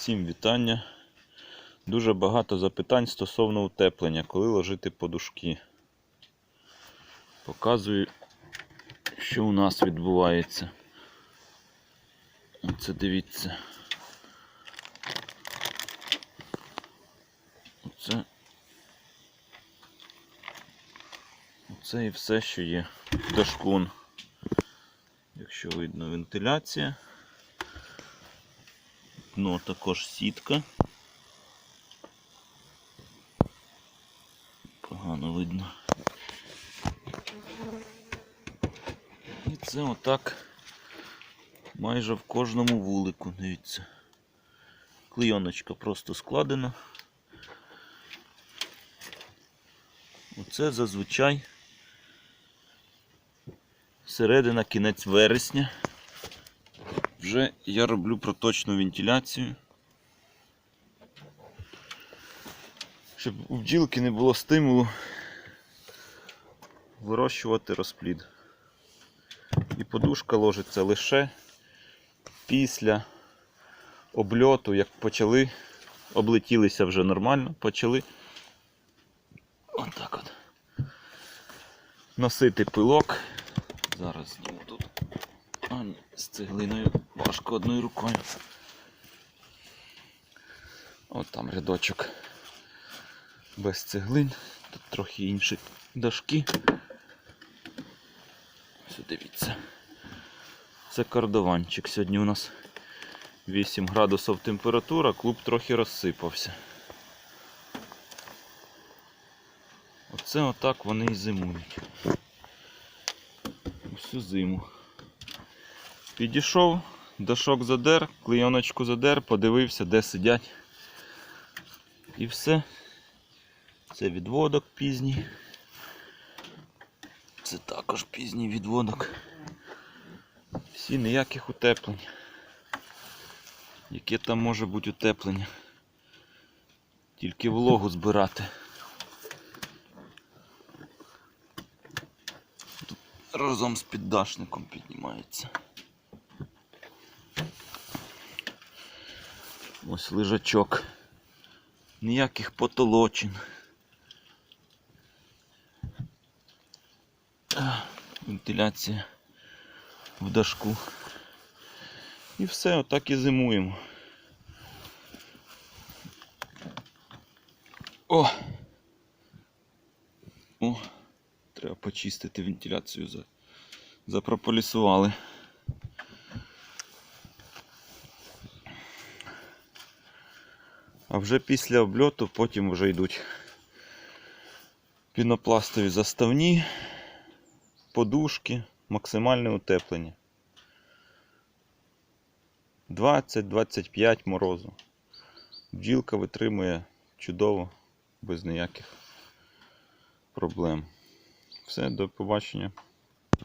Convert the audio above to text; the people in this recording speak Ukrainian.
Всім вітання. Дуже багато запитань стосовно утеплення, коли ложити подушки. Показую, що у нас відбувається. Оце дивіться. Оце. Оце і все, що є. Дашкун. Якщо видно вентиляція. Дно також сітка. Погано видно. І це отак майже в кожному вулику, дивіться. Клейоночка просто складена. Оце зазвичай середина кінець вересня. Вже я роблю проточну вентиляцію. Щоб у бджілки не було стимулу вирощувати розплід. І подушка ложиться лише після обльоту, як почали, облетілися вже нормально, почали отак от носити пилок. Зараз тут. А, з цеглиною важко одною рукою. От там рядочок без цеглин. Тут трохи інші дошки. Ось дивіться. Це кардованчик. Сьогодні у нас 8 градусів температура, клуб трохи розсипався. Оце отак вони і зимують. Всю зиму. Підійшов, дошок задер, клейоночку задер, подивився, де сидять. І все. Це відводок пізній. Це також пізній відводок. Всі ніяких утеплень. Яке там може бути утеплення? Тільки вологу збирати. Тут разом з піддашником піднімається. Ось лежачок. Ніяких потолочин. Вентиляція в дашку. І все, отак і зимуємо. О! О! Треба почистити вентиляцію. За... Запрополісували. А вже після обльоту потім вже йдуть пінопластові заставні, подушки, максимальне утеплення. 20-25 морозу. Бджілка витримує чудово, без ніяких проблем. Все, до побачення.